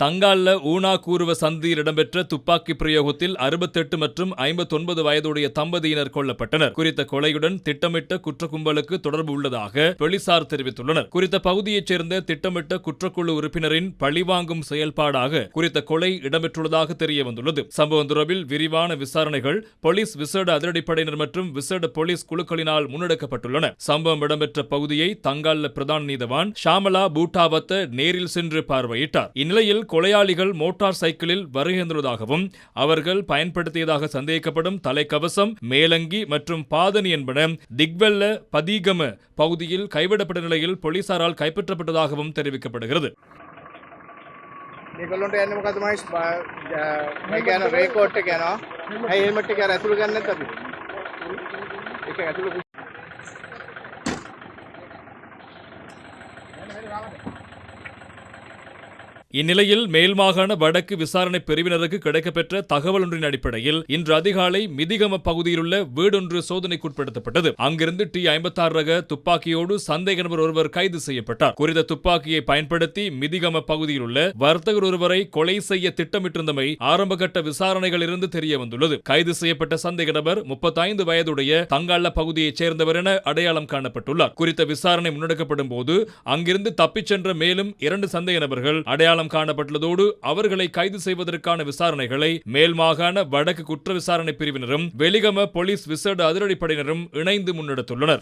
தங்கால்ல ஊனா கூறுவ சந்தியில் இடம்பெற்ற துப்பாக்கி பிரயோகத்தில் அறுபத்தெட்டு மற்றும் ஐம்பத்தொன்பது வயதுடைய தம்பதியினர் கொல்லப்பட்டனர். குறித்த கொலையுடன் திட்டமிட்ட குற்ற கும்பலுக்கு தொடர்பு உள்ளதாக போலீசார் தெரிவித்துள்ளனர். குறித்த பகுதியைச் சேர்ந்த திட்டமிட்ட குற்றக்குழு உறுப்பினரின் பழிவாங்கும் செயல்பாடாக குறித்த கொலை இடம்பெற்றுள்ளதாக தெரிய வந்துள்ளது சம்பவம் தொடர்பில் விரிவான விசாரணைகள் போலீஸ் விசேட அதிரடிப்படையினர் மற்றும் விசேட போலீஸ் குழுக்களினால் முன்னெடுக்கப்பட்டுள்ளன. சம்பவம் இடம்பெற்ற பகுதியை தங்கால்ல பிரதான் நீதவான் ஷாமலா பூட்டாவத்த நேரில் சென்று பார்வையிட்டார். இந்நிலையில் கொலையாளிகள் மோட்டார் சைக்கிளில் வருகின்றதாகவும் அவர்கள் பயன்படுத்தியதாக சந்தேகிக்கப்படும் தலைக்கவசம் மேலங்கி மற்றும் பாதணி என்பன திக்வெல்ல பதீகம பகுதியில் கைவிடப்பட்ட நிலையில் போலீசாரால் கைப்பற்றப்பட்டதாகவும் தெரிவிக்கப்படுகிறது මේගොල්ලොන්ට යන්න මොකද මහේෂ් මේ කියන රේකෝට් එක යනවා ඇයි හෙල්මට් එක අර ඇතුළු ගන්න නැත්ද අපි ඒක ඇතුළු இந்நிலையில் மேல்மாகாண வடக்கு விசாரணை பிரிவினருக்கு கிடைக்கப்பெற்ற தகவல் ஒன்றின் அடிப்படையில் இன்று அதிகாலை மிதிகம பகுதியிலுள்ள வீடொன்று சோதனைக்குட்படுத்தப்பட்டது. அங்கிருந்து டி ஐம்பத்தாறு ரக துப்பாக்கியோடு சந்தேக நபர் ஒருவர் கைது செய்யப்பட்டார். குறித்த துப்பாக்கியை பயன்படுத்தி மிதிகம பகுதியில் உள்ள வர்த்தகர் ஒருவரை கொலை செய்ய திட்டமிட்டிருந்தமை ஆரம்பகட்ட விசாரணைகளிலிருந்து தெரிய வந்துள்ளது கைது செய்யப்பட்ட சந்தேக நபர் முப்பத்தைந்து வயதுடைய தங்காள பகுதியைச் சேர்ந்தவர் என அடையாளம் காணப்பட்டுள்ளார். குறித்த விசாரணை முன்னெடுக்கப்படும் போது அங்கிருந்து தப்பிச் சென்ற மேலும் இரண்டு சந்தேக நபர்கள் அடையாளம் காணப்பட்டுள்ளதோடு அவர்களை கைது செய்வதற்கான விசாரணைகளை மேல் மாகாண வடக்கு குற்ற விசாரணை பிரிவினரும் வெளிகம போலீஸ் விசேட அதிரடிப்படையினரும் இணைந்து முன்னெடுத்துள்ளனர்.